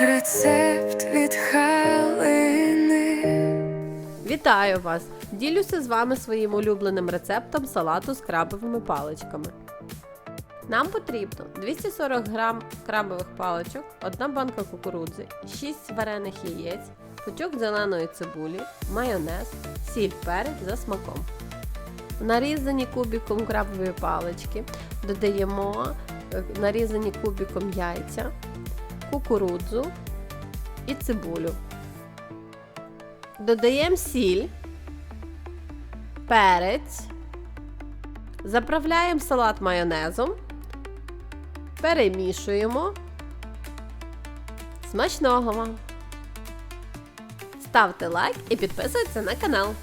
Рецепт від Халини Вітаю вас! Ділюся з вами своїм улюбленим рецептом салату з крабовими паличками. Нам потрібно 240 г крабових паличок, 1 банка кукурудзи, 6 варених яєць, пучок зеленої цибулі, майонез, сіль перець за смаком. В нарізані кубіком крабові палички додаємо е, нарізані кубіком яйця кукурудзу і цибулю. Додаємо сіль, перець, заправляємо салат майонезом, перемішуємо. Смачного вам! Ставте лайк і підписуйтесь на канал.